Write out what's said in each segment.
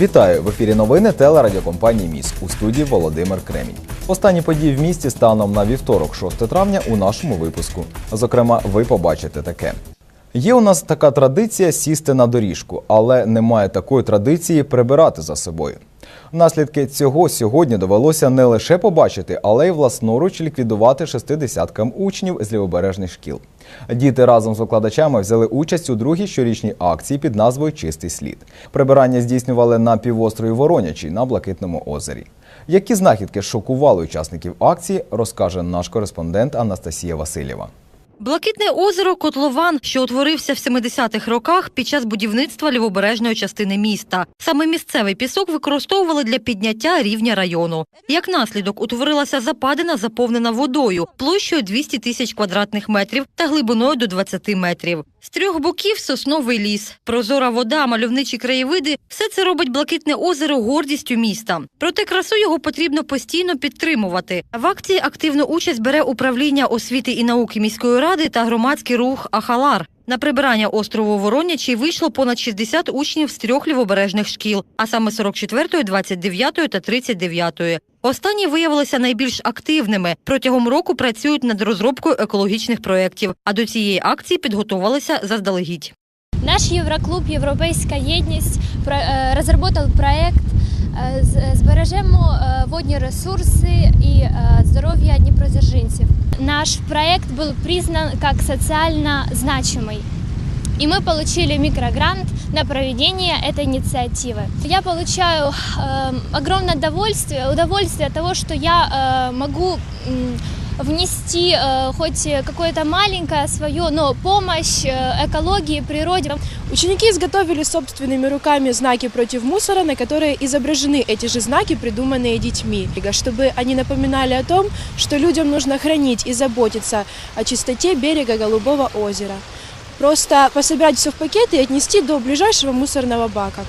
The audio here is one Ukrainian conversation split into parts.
Вітаю в ефірі новини телерадіокомпанії Міс у студії Володимир Кремінь. Останні події в місті станом на вівторок, 6 травня, у нашому випуску. Зокрема, ви побачите таке. Є у нас така традиція сісти на доріжку, але немає такої традиції прибирати за собою. Наслідки цього сьогодні довелося не лише побачити, але й власноруч ліквідувати шестидесяткам учнів з лівобережних шкіл. Діти разом з викладачами взяли участь у другій щорічній акції під назвою Чистий слід. Прибирання здійснювали на півострові Воронячий на Блакитному озері. Які знахідки шокували учасників акції, розкаже наш кореспондент Анастасія Васильєва. Блакитне озеро Котлован, що утворився в 70-х роках під час будівництва лівобережної частини міста. Саме місцевий пісок використовували для підняття рівня району. Як наслідок утворилася западина, заповнена водою, площею 200 тисяч квадратних метрів та глибиною до 20 метрів. З трьох боків сосновий ліс, прозора вода, мальовничі краєвиди – все це робить Блакитне озеро гордістю міста. Проте красу його потрібно постійно підтримувати. В акції активну участь бере управління освіти і науки міської ради та громадський рух Ахалар. На прибирання острову Воронячий вийшло понад 60 учнів з трьох лівобережних шкіл, а саме 44-ї, 29-ї та 39-ї. Останні виявилися найбільш активними. Протягом року працюють над розробкою екологічних проєктів, а до цієї акції підготувалися заздалегідь. Наш Євроклуб Європейська єдність е, розробив проект е, Збережемо е, водні ресурси і здоров'я дніпродзержинців Наш проект был признан как социально значимый. И мы получили микрогрант на проведение этой инициативы. Я получаю э, огромное удовольствие, удовольствие от того, что я э, могу м, внести э, хоть какое-то маленькое свое, но помощь э, экологии, природе. Ученики изготовили собственными руками знаки против мусора, на которые изображены эти же знаки, придуманные детьми, чтобы они напоминали о том, что людям нужно хранить и заботиться о чистоте берега Голубого озера. Просто пособирать все в пакеты и отнести до ближайшего мусорного бака.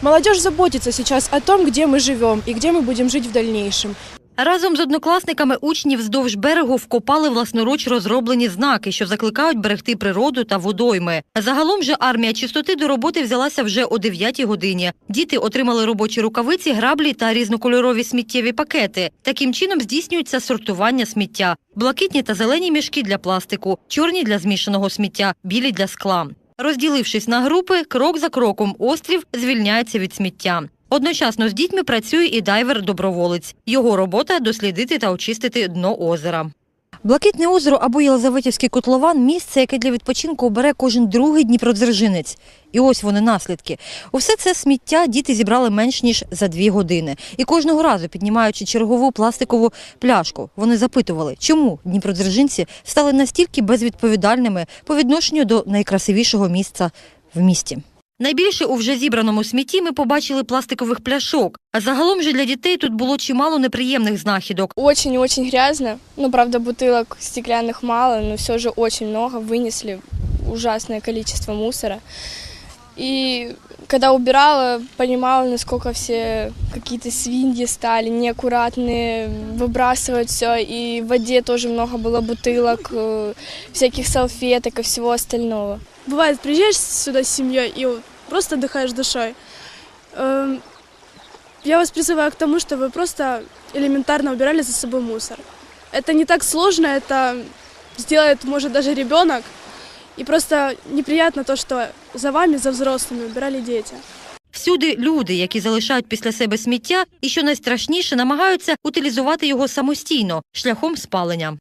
Молодежь заботится сейчас о том, где мы живем и где мы будем жить в дальнейшем. Разом з однокласниками учні вздовж берегу вкопали власноруч розроблені знаки, що закликають берегти природу та водойми. Загалом же армія чистоти до роботи взялася вже о 9 годині. Діти отримали робочі рукавиці, граблі та різнокольорові сміттєві пакети. Таким чином здійснюється сортування сміття: блакитні та зелені мішки для пластику, чорні для змішаного сміття, білі для скла. Розділившись на групи, крок за кроком острів звільняється від сміття. Одночасно з дітьми працює і дайвер-доброволець. Його робота дослідити та очистити дно озера. Блакитне озеро або Єлизаветівський котлован місце, яке для відпочинку обере кожен другий дніпродзержинець. І ось вони наслідки. Усе це сміття діти зібрали менш ніж за дві години. І кожного разу, піднімаючи чергову пластикову пляшку, вони запитували, чому дніпродзержинці стали настільки безвідповідальними по відношенню до найкрасивішого місця в місті. Найбільше у вже зібраному смітті ми побачили пластикових пляшок. А загалом же для дітей тут було чимало неприємних знахідок. Очень-очень грязно. Ну, правда, бутылок стеклянных мало, но все же очень много. Вынесли ужасное количество мусора. И Когда убирала, понимала, насколько все какие-то свиньи стали, неаккуратные, выбрасывают все. И в воде тоже много было бутылок, э, всяких салфеток и всего остального. Бывает, приезжаешь сюда с семьей и просто отдыхаешь душой. Эм, Я вас призываю к тому, чтобы вы просто элементарно убирали за собой мусор. Это не так сложно, это сделает, может, даже ребенок. И просто неприятно то, что за вами, за взрослыми убирали дети. Всюди люди, які залишають після себе сміття, і що найстрашніше, намагаються утилізувати його самостійно шляхом спалення.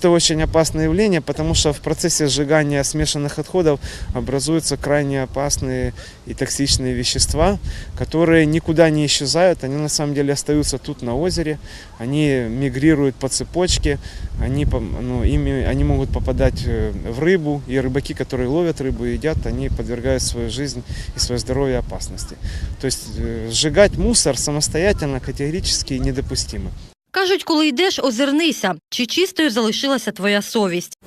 Это очень опасное явление, потому что в процессе сжигания смешанных отходов образуются крайне опасные и токсичные вещества, которые никуда не исчезают, они на самом деле остаются тут на озере, они мигрируют по цепочке, они, ну, ими, они могут попадать э, в рыбу, и рыбаки, которые ловят рыбу и едят, они подвергают свою жизнь и свое здоровье опасности. То есть э, сжигать мусор самостоятельно категорически недопустимо. Кажуть, коли йдеш, озирнися, чи чистою залишилася твоя совість.